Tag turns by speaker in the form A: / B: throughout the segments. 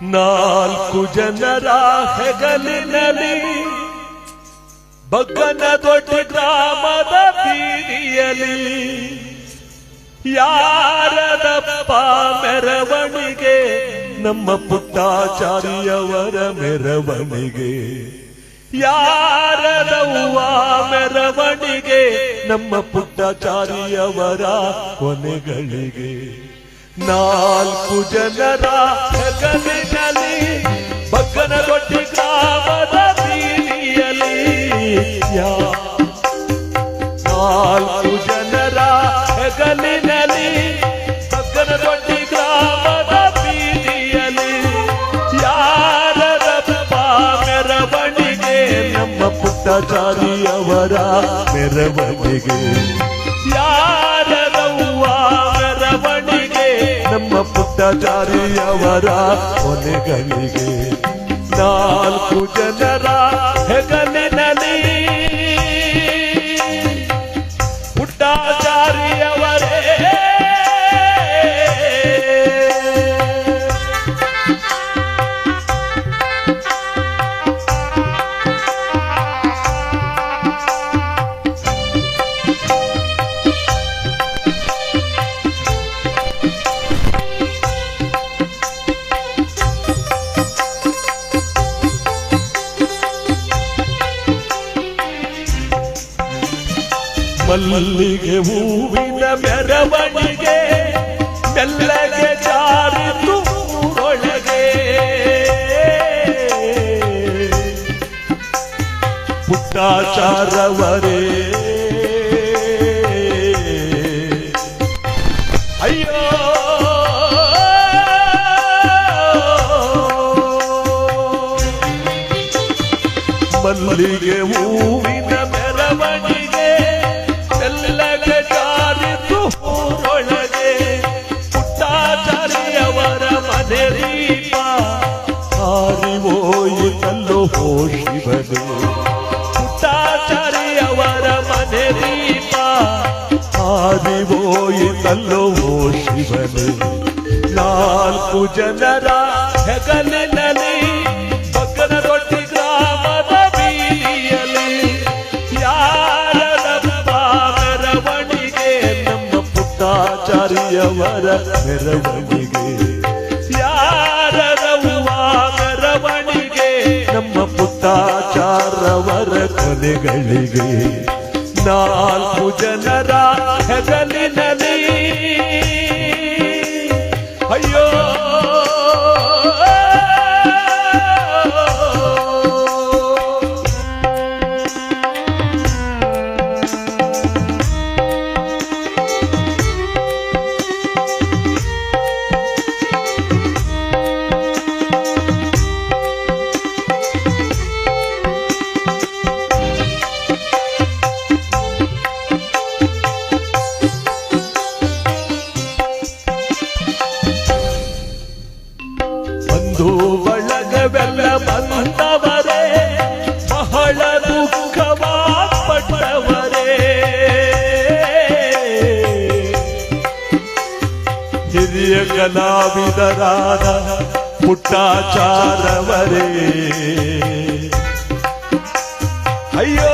A: ನಾಲ್ಕು ಜನರ ಹೆಗಲಿನಲ್ಲಿ ಬಗ್ಗನ ದೊಡ್ಡ ಗ್ರಾಮದ ಬೀದಿಯಲ್ಲಿ ಯಾರದಪ್ಪ ಮೆರವಣಿಗೆ, ನಮ್ಮ ಪುಟ್ಟಾಚಾರಿಯವರ ಮೆರವಣಿಗೆ ಯಾರದವ್ವ ಮೆರವಣಿಗೆ, ನಮ್ಮ ಪುಟ್ಟಾಚಾರಿಯವರ ಕೊನೆಗಳಿಗೆ. ನಾಲ್ಕು ಜನರ ಹೆಗಲಿನಲ್ಲಿ ಬಗ್ಗನ ಕೊಟ್ಟಿ ಗ್ರಾಮದ ಬೀದಿಯಲ್ಲಿ. ಯಾ, ನಾಲ್ಕು ಜನರ ಜಗಲಿನಲ್ಲಿ ಕೊಟ್ಟಿ ಗ್ರಾಮದ ಬೀದಿಯಲ್ಲಿ. ಯಾರದಪ್ಪ ಮೆರವಣಿಗೆ, ನಮ್ಮ ಪುಟ್ಟಚಾರಿಯವರ ಮೆರವಣಿಗೆ. ನಮ್ಮ ಪುಟ್ಟಚಾರಿಯವರ ಕೊನೆಗಳಿಗೆ ನಾಲ್ಕು ಜನರ ಹೆಗಲಿನಲ್ಲಿ ಮಲ್ಲಿಗೆ ಹೂವಿನ ಮೆರವಣಿಗೆ ಮೆಲ್ಲಗೆ ಜಾರಿತು ಒಳಗೆ ಪುಟ್ಟಾಚಾರವರೇ ಅಯ್ಯೋ ಮಲ್ಲಿಗೆ ಹೂವಿನ ಮೆರವಣಿಗೆ ಹಾರಿವೋಯಿತಲ್ಲೋ ಹೋ ಶಿವನು. ಪುಟ್ಟಾಚಾರಿಯವರ ಮನೆ ದೀಪ. ಹಾರಿವೋಯಿತಲ್ಲೋ ಹೋ ಶಿವನು. ನಾಲ್ಕು ಜನರ ಹೆಗಲಿನಲ್ಲಿ ಬಗ್ಗನ ದೊಡ್ಡ ಗ್ರಾಮದ ಬೀದಿಯಲ್ಲಿ. ಯಾರದಪ್ಪ ಮೆರವಣಿಗೆ, ನಮ್ಮ ಪುಟ್ಟಾಚಾರಿಯವರ ಮೆರವಣಿಗೆ. ಕೊನೆಗಳಿಗೆ ನಾಲ್ಕು ಜನರ ಹೆಗಲಿನಲ್ಲಿ ಅಯ್ಯೋ. ಹಿರಿಯ ಕಲಾವಿದರಾದ ಪುಟ್ಟಾಚಾರವರೇ ಅಯ್ಯೋ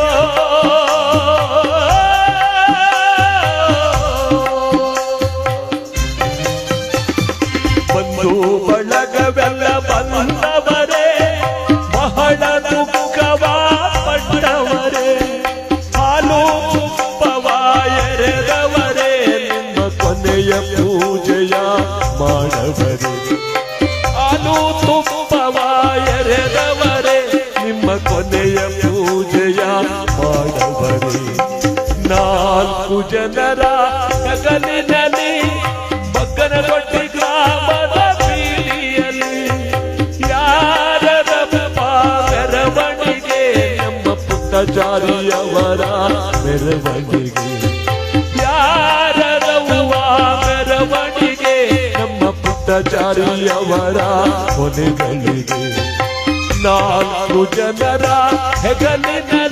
A: ಮಾಡವರೇ ನಾಲ್ಕು ಜನರ ಹೆಗಲಿನಲ್ಲಿ ಬಗ್ಗನ ದೊಡ್ಡ ಗ್ರಾಮದ ಬೀದಿಯಲ್ಲಿ ಯಾರದಪ್ಪ ಮೆರವಣಿಗೆ ನಮ್ಮ ಪುಟ್ಟಚಾರಿಯವರ ಮೆರವಣಿಗೆ ಯಾರದವ್ವ ಮೆರವಣಿಗೆ ನಮ್ಮ ಪುಟ್ಟಚಾರಿಯವರ ಕೊನೆಗಳಿಗೆ ನಾಲ್ಕು ಜನರ ಹೆಗಲಿನಲ್ಲಿ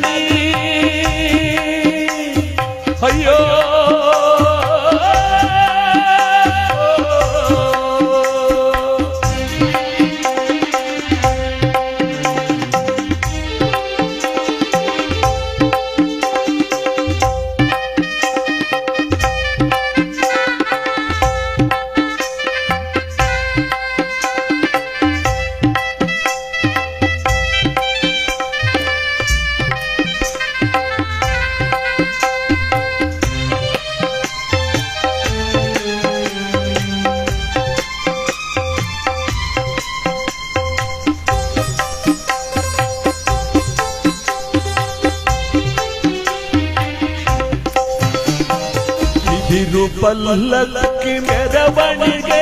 A: ಪಲ್ಲಕ್ಕಿ ಮೆರವಣಿಗೆ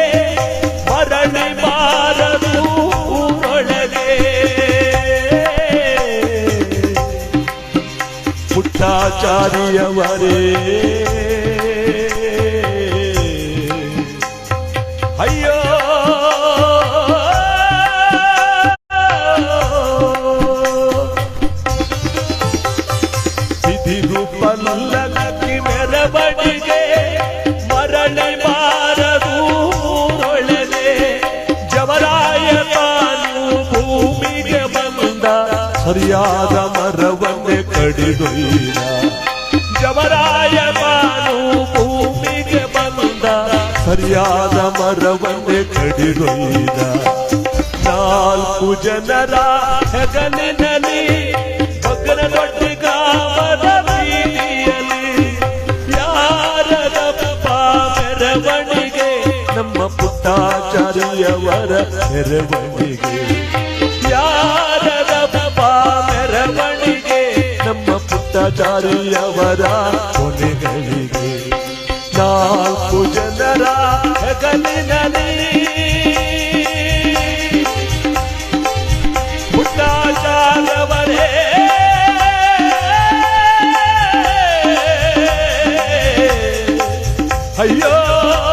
A: ಮರಳಿ ಬಾರದು ಒಳಗೆ ಪುಟ್ಟಾಚಾರ್ಯವರೇ ಅಯ್ಯೋ ಸರಿಯಾದ ಮರವನ್ನೇ ಕಡಿದೊಯ್ದ ಜವರಾಯ ತಾನು ಭೂಮಿಗೆ ಬಂದ ಸರಿಯಾದ ಮರವನ್ನೇ ಕಡಿದೊಯ್ದ ನಾಲ್ಕು ಜನರ ಹೆಗಲಿನಲ್ಲಿ ಬಗ್ಗನ ದೊಡ್ಡಿಗಾವದ ನಮ್ಮ ಪುಟ್ಟಾಚಾರ್ಯವರ ಮೆರವಣಿಗೆ. ಯಾರದಪ್ಪ ಮೆರವಣಿಗೆ? ನಮ್ಮ ಪುಟ್ಟಾಚಾರ್ಯವರ ಕೊನೆಗಳಿಗೆ. ನಾಲ್ಕು ಜನರ ಹೆಗಲಿನಲ್ಲಿ. ಪುಟ್ಟಾಚಾರವರೇ ಅಯ್ಯೋ!